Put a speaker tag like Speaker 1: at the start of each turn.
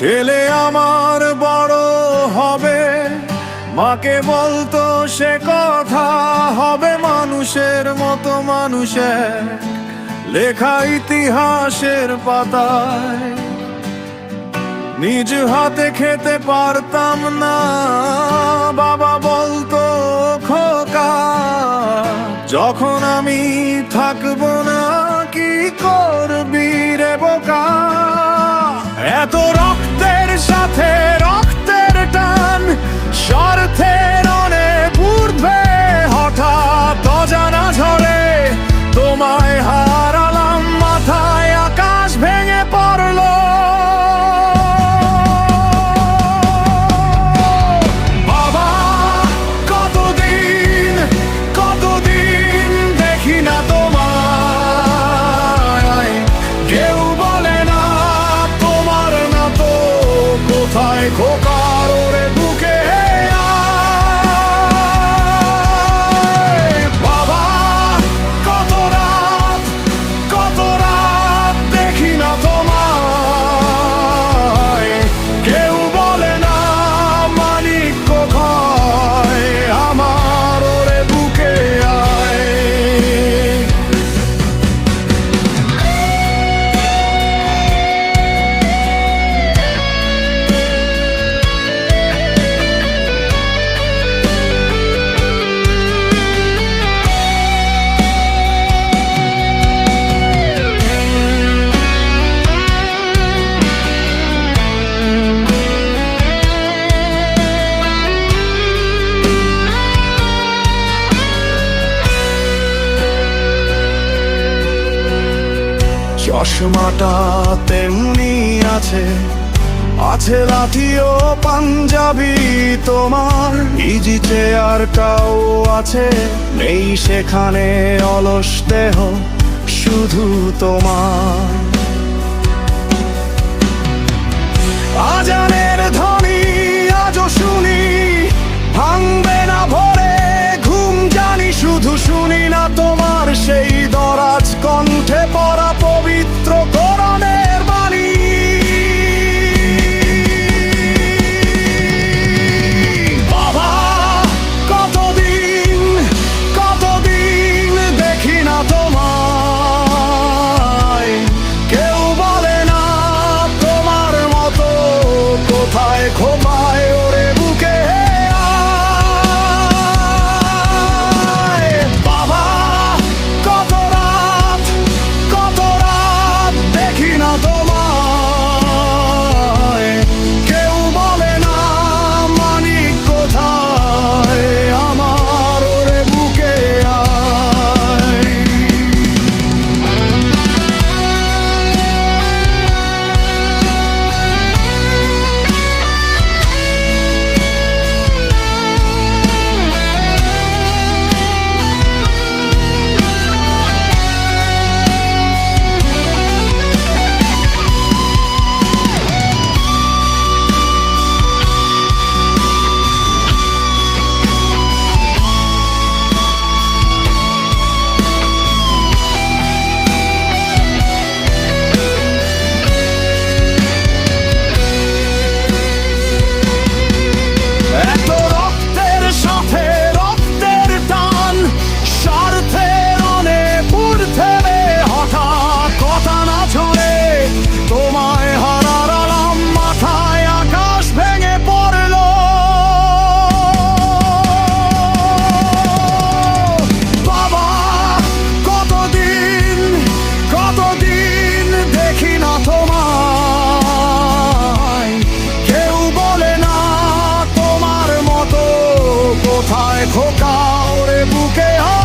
Speaker 1: ছেলে আমার বড় হবে। মাকে বলতো সে কথা হবে মানুষের মতো মানুষের। লেখা ইতিহাসের পাতায় নিজ হাতে খেতে পারতাম না। বাবা বলতো খোকা, যখন আমি থাকব 太可贵。চশমাটা তেমনি আছে। আছে লাঠিও পাঞ্জাবি তোমার। ইজি চেয়ারটাও আছে। নেই সেখানে অলস দেহ, শুধু তোমার। আজানে কোথায় খোকা ওরে বুকে হয়